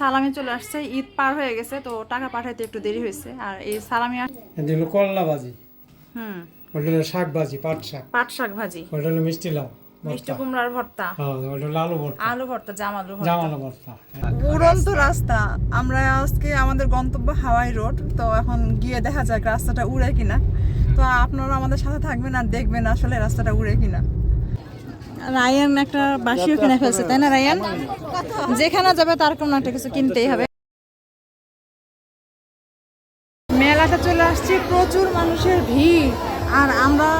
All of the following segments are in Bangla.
সালামি চলে আসছে ঈদ পার হয়ে গেছে তো টাকা পাঠাইতে একটু দেরি হয়েছে। আর এই সালামি এটা করলা ভাজি হুম। ওটা হলো শাক ভাজি পাট শাক পাট শাক ভাজি। ওটা হলো মিষ্টি লাউ মিষ্টি কুমড়ার ভর্তা। হ্যাঁ ওটা হলো আলু ভর্তা। আলু ভর্তা জাম আলু ভর্তা। জামালো ভর্তা। উড়ন্ত রাস্তা। আমরা আজকে আমাদের গন্তব্য হাওয়াই রোড তো এখন গিয়ে দেখা যাক রাস্তাটা উড়ে কিনা। তো আপনারা আমাদের সাথে থাকবেন আর দেখবেন আসলে রাস্তাটা উড়ে কিনা। রায়ান একটা বাসিও কিনে ফেলছে, তাই না রায়ান? যেখানে যাবে তার কোনো একটা কিছু কিনতেই হবে। মেলাতে চলে আসছি, প্রচুর মানুষের ভিড়। আর আমরা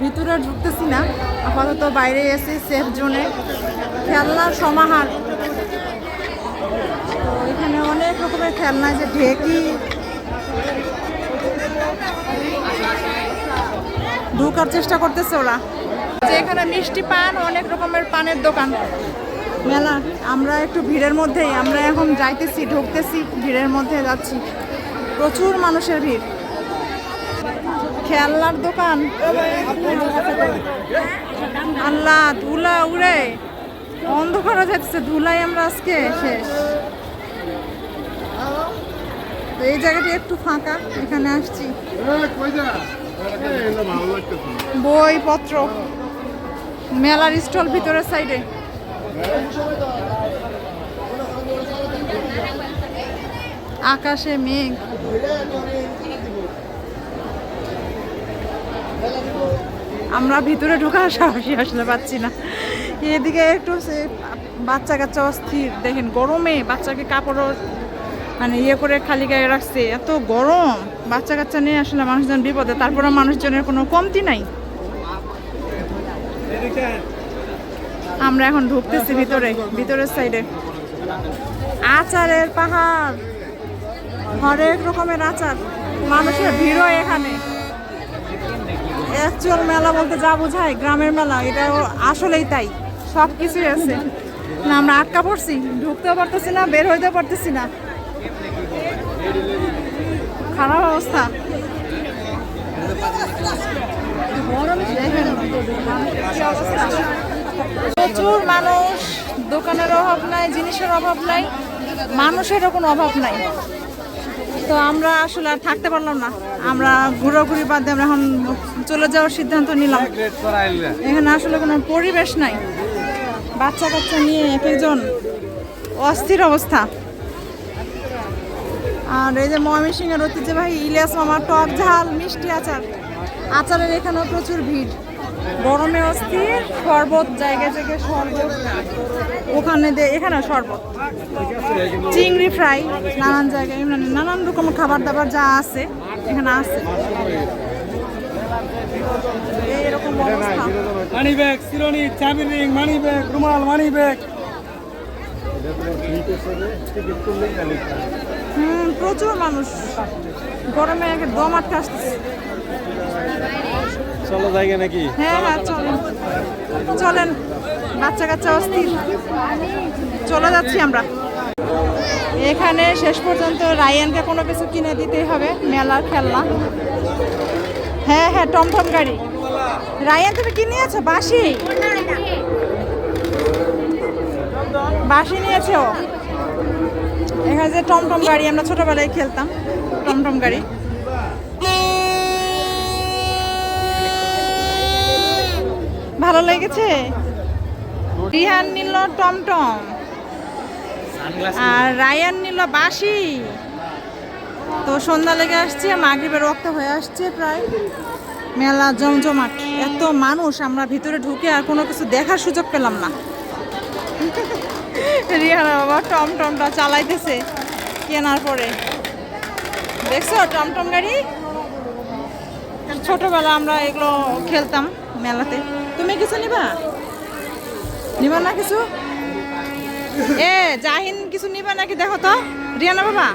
ভিতরে ঢুকতেছি না, আপাতত বাইরে এসে সেফ জোনে খেলনার সমাহার। এখানে অনেক রকমের খেলনা যে ঢেকি। ঢোকার চেষ্টা করতেছে ওরা। যে এখানে মিষ্টি পান অনেক রকমের পানের দোকান। মেলা আমরা একটু ভিড়ের মধ্যেই আমরা এখন যাইতেছি ঢুকতেছি ভিড়ের মধ্যে যাচ্ছি। প্রচুর মানুষের ভিড়। খেলনার দোকান। আল্লাহ ধুলা উড়ে। অন্ধকার হয়ে যাচ্ছে ধুলাই আমরা আজকে শেষ। তো এই জায়গাটি একটু ফাঁকা এখানে আসছি। বইপত্র। মেলার স্টল ভিতরের সাইডে। আকাশে মেঘ। আমরা ভিতরে ঢোকার সাহসী আসলে পাচ্ছি না। এদিকে একটু বাচ্চা কাচ্চা অস্থির। দেখেন গরমে বাচ্চাকে কাপড়ও মানে ইয়ে করে খালি গায়ে রাখছে। এত গরম। বাচ্চা কাচ্চা নিয়ে আসলে মানুষজন বিপদে তারপরে মানুষজনের কোনো কমতি নাই। আমরা এখন ঢুকতেছি ভিতরে, ভিতরের সাইডে আচারের পাহাড়। হরেক রকমের আচার। মানুষের ভিড়ও এখানে। অ্যাকচুয়াল মেলা বলতে যা বোঝায়, গ্রামের মেলা এটা আসলেই তাই। সব কিছুই আছে। না, আমরা আটকা পড়ছি, ঢুকতেও পারতেছি না, বের হইতেও পারতেছি না। খারাপ অবস্থা। প্রচুর মানুষ, দোকানের অভাব নাই, জিনিসের অভাব নাই, মানুষেরও কোনো অভাব নাই। তো আমরা আসলে আর থাকতে পারলাম না। আমরা ঘোরাঘুরি বাদ দিয়ে আমরা এখন চলে যাওয়ার সিদ্ধান্ত নিলাম। এখানে আসলে কোনো পরিবেশ নাই। বাচ্চা কাচ্চা নিয়ে এক একজন অস্থির অবস্থা। আর এই যে ময়মনসিংহের ঐতিহ্যবাহী ইলিয়াস মামা টক ঝাল, মিষ্টি আচার। আচারের এখানেও প্রচুর ভিড়। গরমে অস্থির শরবত জায়গায় জায়গায় শরবত। ওখানে এখানে শরবত। চিংড়ি ফ্রাই নানান জায়গায় নানান রকম খাবার দাবার যা আছে এখানে আছে। এইরকম অবস্থা। মানি ব্যাগ চিরনি চাবি রিং মানি ব্যাগ রুমাল মানি ব্যাগ হুম প্রচুর মানুষ। গরমে দম আটকে আসতেছে। চলো জায়গা নাকি? হ্যাঁ হ্যাঁ চলেন। চলেন। বাচ্চা কাচ্চা অস্থির। চলে যাচ্ছি আমরা। এখানে শেষ পর্যন্ত রায়ানকে কোনো কিছু কিনে দিতেই হবে মেলার খেলনা। হ্যাঁ হ্যাঁ টমটম গাড়ি। রায়ান তুমি কি নিয়েছো? বাসি বাসি নিয়েছো? এখানে যে টমটম গাড়ি আমরা ছোটবেলায় খেলতাম টমটম গাড়ি। ভালো লেগেছে? রিহান নিল টমটম। আর রায়ান নিল বাসি তো সন্ধ্যা লেগে আসছে মাগরিবের রক্ত হয়ে আসছে প্রায়। মেলা জমজমাট। এত মানুষ আমরা ভিতরে ঢুকে আর কোনো কিছু দেখার সুযোগ পেলাম না। রিহানা বাবা টমটমটা চালাইতেছে কেনার পরে। দেখছ টমটম গাড়ি? ছোটবেলা আমরা এগুলো খেলতাম মেলাতে। তুমি কিছু নিবা? নিবা না কিছু? এ জাহিন কিছু নিবা নাকি? দেখো তো রিয়ানা বাবা।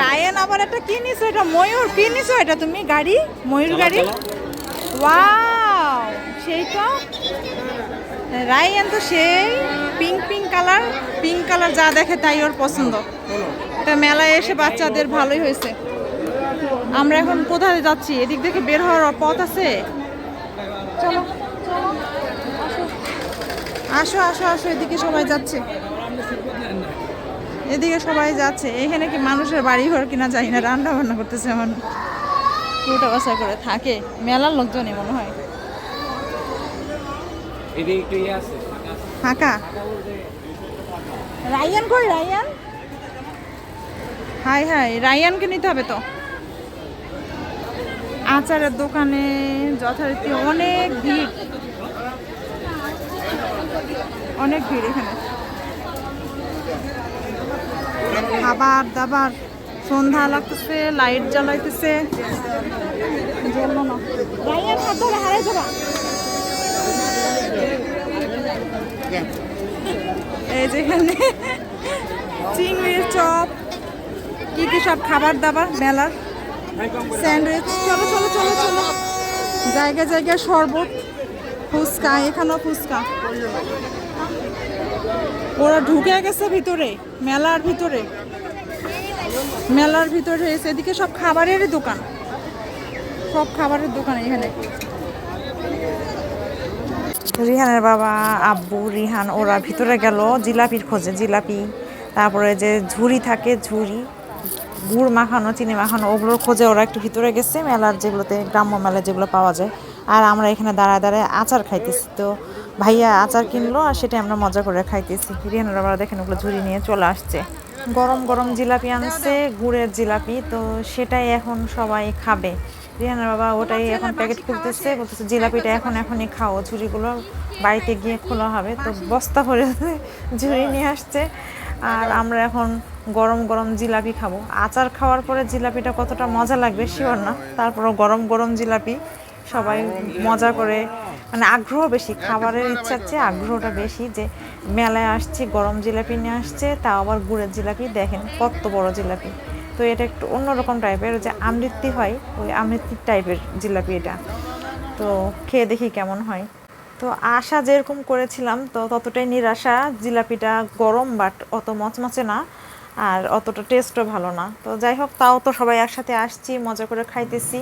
রায়ন আবার একটা কি নিছো এটা? ময়ূর কি নিছো এটা তুমি? গাড়ি? ময়ূর গাড়ি? ওয়াও সেই তো। রায়ান তো সেই pink pink colour pink colour যা দেখে তাই ওর পছন্দ। তা মেলায় এসে বাচ্চাদের ভালোই হয়েছে। আমরা এখন কোথায় যাচ্ছি? এদিক থেকে বের হওয়ার পথ আছে? চলো। আসো আসো আসো এদিকে সবাই যাচ্ছে। এদিকে সবাই যাচ্ছে। এখানে কি মানুষের বাড়ি ঘর কিনা যায় না রান্না বান্না করতেছে এমন। উল্টা বাসা করে থাকে। মেলার লোকজনই মনে হয়। ইয়ে ফাঁকা? রায়ান কই রায়ান? হাই হাই রায়ানকে নিতে হবে তো। আচারের দোকানে যথারীতি অনেক ভিড়। অনেক ভিড় এখানে। খাবার দাবার সন্ধ্যা লাগতেছে লাইট জ্বালাইতেছে। এই যেখানে চিংড়ির চপ কি কি সব খাবার দাবার মেলার। স্যান্ডউইচ চলো চলো চলো চলো। জায়গায় জায়গায় শরবত ফুচকা এখানেও ফুচকা। ওরা ঢুকে গেছে ভিতরে, মেলার ভিতরে। মেলার ভিতরে এসে এদিকে সব খাবারেরই দোকান। সব খাবারের দোকান এখানে। রিহানের বাবা, আব্বু, রিহান, ওরা ভিতরে গেল, জিলাপির খোঁজে, জিলাপি। তারপরে যে ঝুড়ি থাকে, ঝুড়ি, গুড় মাখানো, চিনি মাখানো, ওগুলোর খোঁজে ওরা একটু ভিতরে গেছে, মেলার যেগুলোতে, গ্রাম্য মেলায় যেগুলো পাওয়া যায়। আর আমরা এখানে দাঁড়ায় দাঁড়ায় আচার খাইতেছি। তো ভাইয়া আচার কিনলো আর সেটা আমরা মজা করে খাইতেছি। রিহানের বাবা দেখেন ওগুলো ঝুড়ি নিয়ে চলে আসছে। গরম গরম জিলাপি আনছে, গুড়ের জিলাপি, তো সেটাই এখন সবাই খাবে। রিহানের বাবা ওটাই এখন প্যাকেট খুলতেছে, বলতেছে জিলাপিটা এখন এখনই খাও, ঝুড়িগুলো বাড়িতে গিয়ে খোলা হবে। তো বস্তা ভরে ঝুড়ি নিয়ে আসছে। আর আমরা এখন গরম গরম জিলাপি খাব। আচার খাওয়ার পরে জিলাপিটা কতটা মজা লাগবে শিওর না। তারপরও গরম গরম জিলাপি সবাই মজা করে মানে আগ্রহ বেশি খাবারের ইচ্ছার চেয়ে আগ্রহটা বেশি যে মেলায় আসছি গরম জিলাপি নিয়ে আসছে তাও আবার গুড়ের জিলাপি দেখেন কত বড় জিলাপি। তো এটা একটু অন্যরকম টাইপের যে আমৃত্তি হয় ওই আমৃত্যির টাইপের জিলাপি এটা। তো খেয়ে দেখি কেমন হয়। তো আশা যেরকম করেছিলাম তো ততটাই নিরাশা জিলাপিটা গরম বাট অত মচমচে না আর অতটা টেস্টও ভালো না। তো যাই হোক তাও তো সবাই একসাথে আসছি মজা করে খাইতেছি।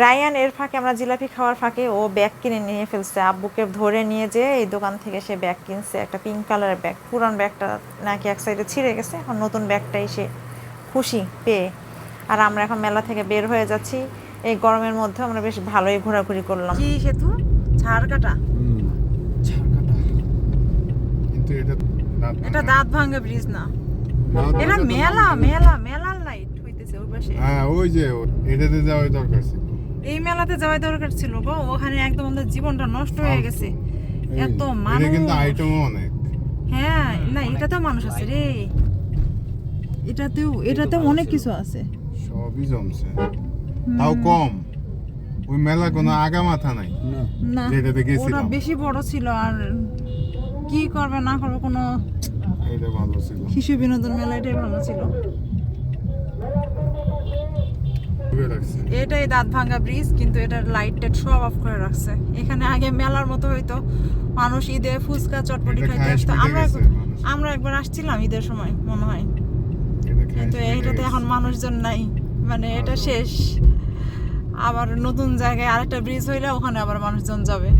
রায়ান এর ফাঁকে আমরা জিলাপি খাওয়ার ফাঁকে ও ব্যাগ কিনে নিয়ে ফেলছে। আব্বুকে ধরে নিয়ে যে এই দোকান থেকে সে ব্যাগ কিনছে একটা পিঙ্ক কালারের ব্যাগ। পুরান ব্যাগটা নাকি এক সাইডে ছিঁড়ে গেছে এখন নতুন ব্যাগটাই সে খুশি পেয়ে। আর আমরা এখন মেলা থেকে বের হয়ে যাচ্ছি। এই গরমের মধ্যে আমরা বেশ ভালোই ঘোরাঘুরি করলাম। কি সেতু? ঝাড় কাটা কিন্তু এটা দাঁত এটা ভাঙা। দাঁত ব্রিজ না। এটা মেলা মেলা মেলার লাইট হইতেছে ওই পাশে। হ্যাঁ ওই যে এটাতে যাওয়ার দরকার ছিল। এই মেলাতে যাওয়ার দরকার ছিল গো ওখানে একদম আমাদের জীবনটা নষ্ট হয়ে গেছে। এত মানুষ কিন্তু আইটেমও অনেক। হ্যাঁ না এটাতেও মানুষ আছে রে। এটাতেও এটাতেও অনেক কিছু আছে। সবই জমছে। তাও কম। ওই মেলা কোনো আগা মাথা নাই। না। যেটাতে ওটা গেছিলাম। বেশি বড় ছিল আর কি করবে না করবে কোনো এটা ভালো ছিল। শিশু বিনোদন মেলা এটাই ভালো ছিল। এটাই দাঁত ভাঙ্গা ব্রিজ কিন্তু এটার লাইট টাইট সব অফ করে রাখছে। এখানে আগে মেলার মতো হইতো মানুষ ঈদে ফুচকা চটপটি খাইতে আসতো। আমরা আমরা একবার আসছিলাম ঈদের সময় মনে হয়। কিন্তু গেছে। এখন মানুষজন নাই। মানে এটা শেষ। আবার নতুন জায়গায় আরেকটা ব্রিজ হইলে ওখানে আবার মানুষজন যাবে।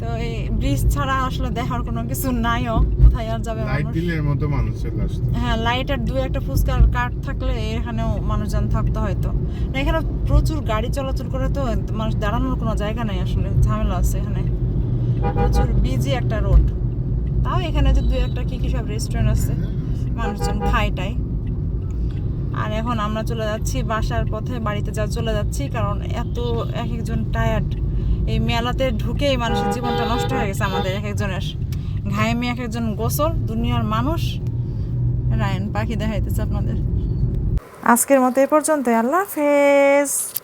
তো এই ব্রিজ ছাড়া আসলে দেখার কোনো কিছু নাইও। কোথায় আর যাবে লাইট দিলে এর মতো মানুষ চলে আসতো। হ্যাঁ লাইটের দু একটা ফুচকার কাঠ থাকলে এখানেও মানুষজন থাকতো হয়তো। না এখানে প্রচুর গাড়ি চলাচল করে তো মানুষ দাঁড়ানোর কোনো জায়গা নাই আসলে ঝামেলা আছে এখানে। প্রচুর বিজি একটা রোড তাও এখানে যে দু একটা কি কি সব রেস্টুরেন্ট আছে মানুষজন খায়টাই আর এখন আমরা চলে যাচ্ছি বাসার পথে বাড়িতে যা চলে যাচ্ছি কারণ এত এক একজন টায়ার্ড এই মেলাতে ঢুকেই মানুষের জীবনটা নষ্ট হয়ে গেছে আমাদের এক একজনের ঘাইমে এক একজন গোসল, দুনিয়ার মানুষ। রায়ন পাখি দেখাইতেছে আপনাদের। আজকের মতো এ পর্যন্ত আল্লাহ হাফেজ।